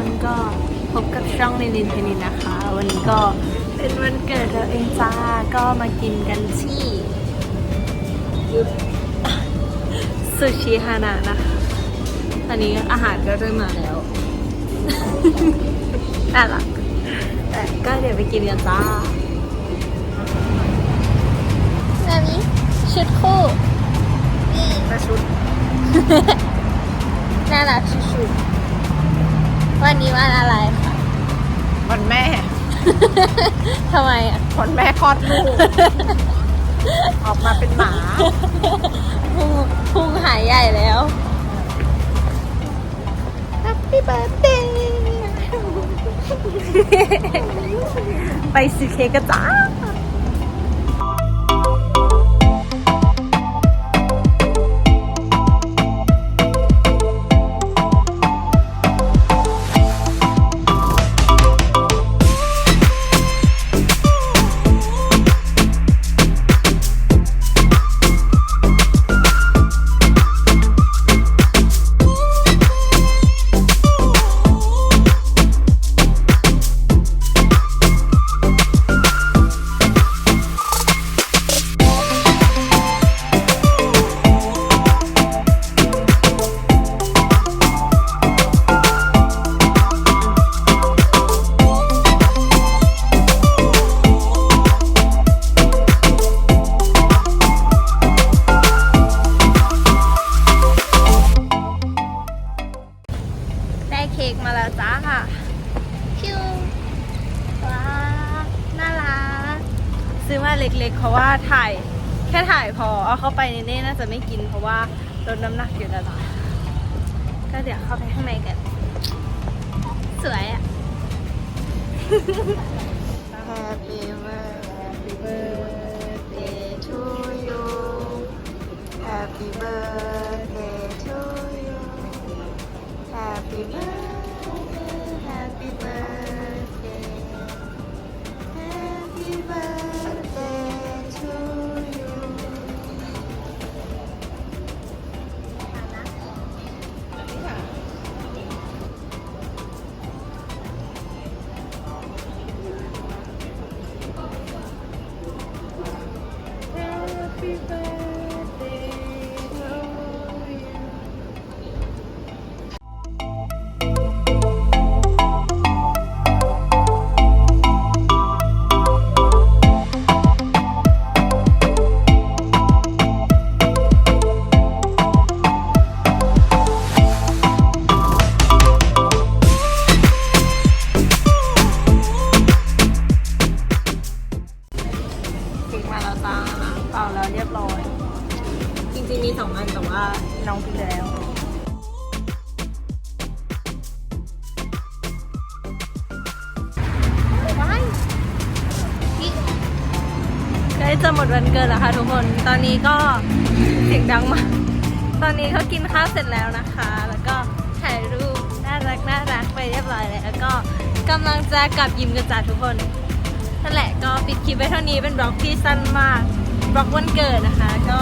วัสดีค่ะทุกคนก็พบกับช่องนิลินเทนินนะคะ วันนี้ก็เป็นวันเกิดเราเองจ้าก็มากินกันที่ซูชิฮานะนะคะตอนนี้อาหารก็เริ่มมาแล้วน่ารักแต่ก็เดี๋ยวไปกินกันจ้าแบบนี้ชุดคู่นี่แม่ชุด วันนี้วันอะไรคะวันแม่ ทำไมอะวันแม่คลอดลูก ออกมาเป็นหมาพุงพุงหายใหญ่แล้ว Happy birthday ไปซื้อเค้กกันจ้า ซื้อมาเล็กๆ เพราะว่าถ่ายแค่ถ่ายพอเอาเข้าไปในนี้น่าจะไม่กินเพราะว่าลดน้ำหนักอยู่แล้วจ้ะก็เดี๋ยวเข้าไปข้างในกัน สวยอะ Happy birthday to you Happy birthday to you Happy birthday เป่าแล้วเรียบร้อย จริงๆมีสองอันแต่ว่าน้องกินไปแล้วว้ายใกล้จะหมดวันเกิดแล้วค่ะทุกคน ตอนนี้ก็เสียงดังมาก ตอนนี้เขากินข้าวเสร็จแล้วนะคะ แล้วก็ถ่ายรูปน่ารักน่ารักไปเรียบร้อยแล้วแล้วก็กำลังจะกลับยิมกันจ้าทุกคนนั่นแหละก็ปิดคลิปไว้เท่านี้เป็นบล็อกที่สั้นมาก บล็อกวันเกิดนะคะ ก็